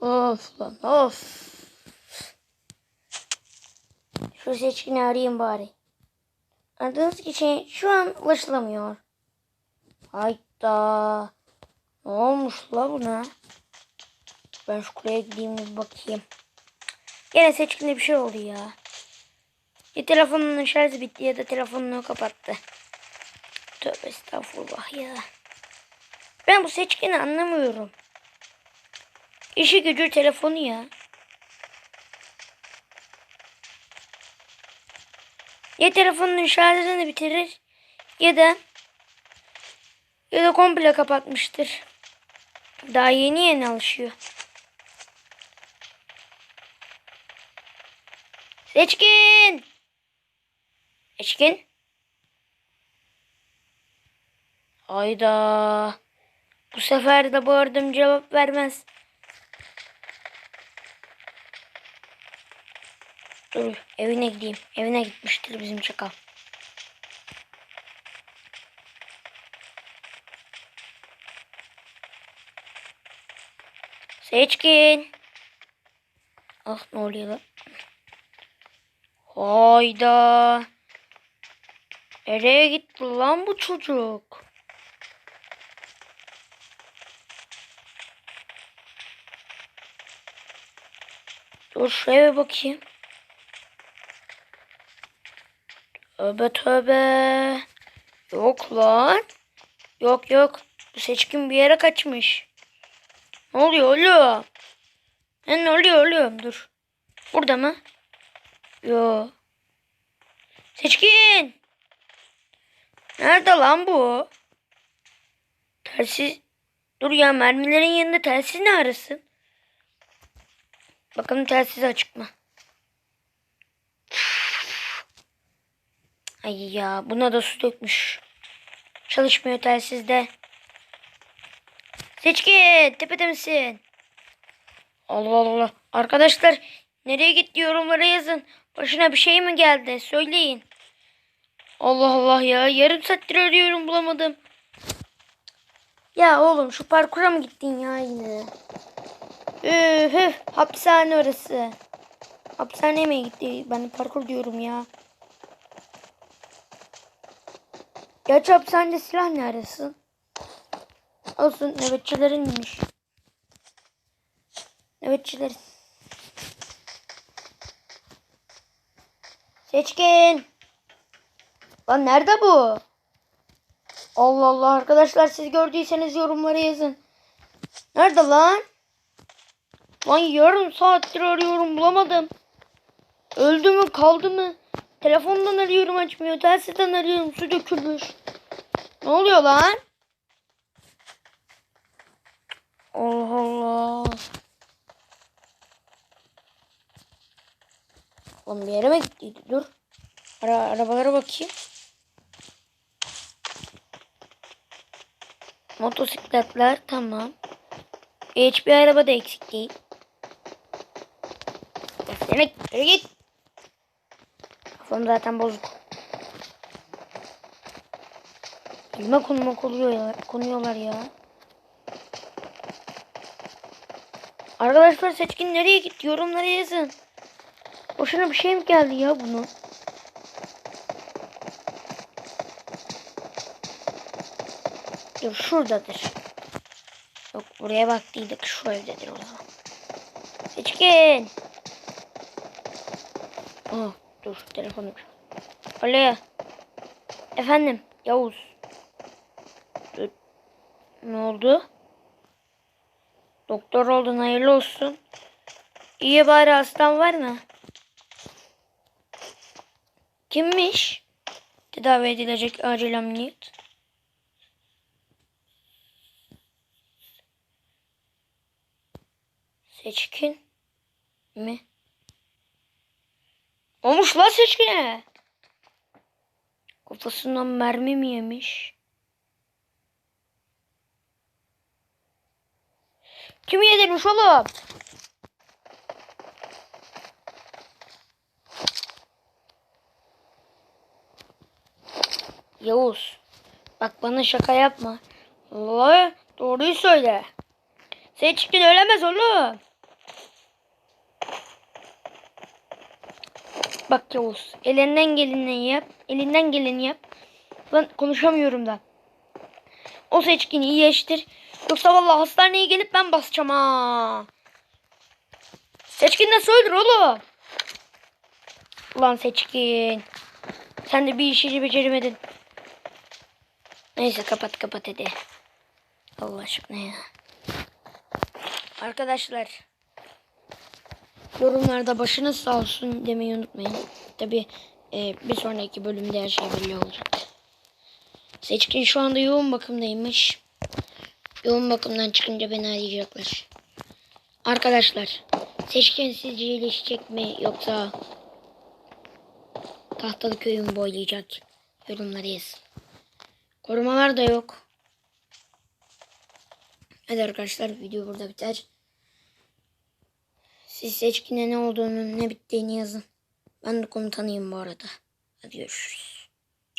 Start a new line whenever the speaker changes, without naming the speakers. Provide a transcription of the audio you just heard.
Of lan of. Şu seçkini arayayım bari. Aradığınız kişi şu an ulaşılamıyor. Hayda. Ne olmuş la buna? Ben şu kuleye gideyim bir bakayım. Gene seçkinde bir şey oldu ya. Ya telefonunun şarjı bitti ya da telefonunu kapattı. Tövbe estağfurullah ya. Ben bu seçkini anlamıyorum. İşi gücü telefonu ya. Ya telefonun şarjını bitirir ya da ya da komple kapatmıştır. Daha yeni yeni alışıyor. Seçkin! Seçkin? Hayda. Bu sefer de bu cevap vermez. Dur evine gideyim. Evine gitmiştir bizim çakal. Seçkin. Ah ne oluyor lan? Hayda. Nereye gitti lan bu çocuk? Dur şu eve bakayım. Tövbe tövbe. Yok lan. Yok yok. Bu seçkin bir yere kaçmış. Ne oluyor oğlum? Ne, ne oluyor oğlum? Dur. Burada mı? Yo. Seçkin. Nerede lan bu? Telsiz. Dur ya mermilerin yanında telsiz ne arasın? Bakalım telsiz açık mı? Ay ya buna da su dökmüş. Çalışmıyor telsizde. Seçkin tepede misin? Allah Allah. Arkadaşlar nereye gitti yorumlara yazın. Başına bir şey mi geldi? Söyleyin. Allah Allah ya. Yarım saattir arıyorum bulamadım. Ya oğlum şu parkura mı gittin ya yine? Üf, hapishane orası. Hapishaneye mi gitti? Ben parkur diyorum ya. Gerçi hapishanede silah ne arasın? Olsun nöbetçilerinmiş. Nöbetçilerin. Seçkin. Lan nerede bu? Allah Allah arkadaşlar siz gördüyseniz yorumlara yazın. Nerede lan? Lan yarım saattir arıyorum bulamadım. Öldü mü kaldı mı? Telefondan arıyorum açmıyor. Telsizden arıyorum su dökülmüş. Ne oluyor lan? Allah Allah. Oğlum bir yere mi gittiydi? Dur. Ara, arabalara bakayım. Motosikletler tamam. Hiçbir araba da eksik değil. Demek git. Kafam zaten bozuk. Elime konuma konuyor konuyorlar ya. Arkadaşlar seçkin nereye gitti? Yorumlara yazın. Boşuna bir şey mi geldi ya bunu? Dur şuradadır. Yok buraya baktıydık. Şu evdedir o zaman. Seçkin. Aa, dur telefonum. Alo. Efendim Yavuz. Ne oldu? Doktor oldun hayırlı olsun. İyi bari hastan var mı? Kimmiş? Tedavi edilecek acil ameliyat. Seçkin mi? Olmuş lan seçkine. Kafasından mermi mi yemiş? Kim yedirmiş oğlum? Yavuz. Bak bana şaka yapma. Vallahi doğruyu söyle. Sen çıktın ölemez oğlum. Bak Yavuz. Elinden geleni yap. Elinden geleni yap. Lan konuşamıyorum da. O seçkini iyileştir. Yoksa vallahi hastaneye gelip ben basacağım ha. Seçkin nasıl öldür oğlum? Ulan seçkin. Sen de bir işi beceremedin. Neyse kapat kapat hadi. Allah aşkına ya. Arkadaşlar. Yorumlarda başınız sağ olsun demeyi unutmayın. Tabi bir sonraki bölümde her şey belli olacak. Seçkin şu anda yoğun bakımdaymış. Yoğun bakımdan çıkınca beni arayacaklar. Arkadaşlar. Seçkin sizce iyileşecek mi yoksa tahtalı köyümü boylayacak? Yorumlara yazın. Korumalar da yok. Hadi arkadaşlar video burada biter. Siz seçkine ne olduğunu ne bittiğini yazın. Ben de komutanıyım bu arada. Hadi görüşürüz.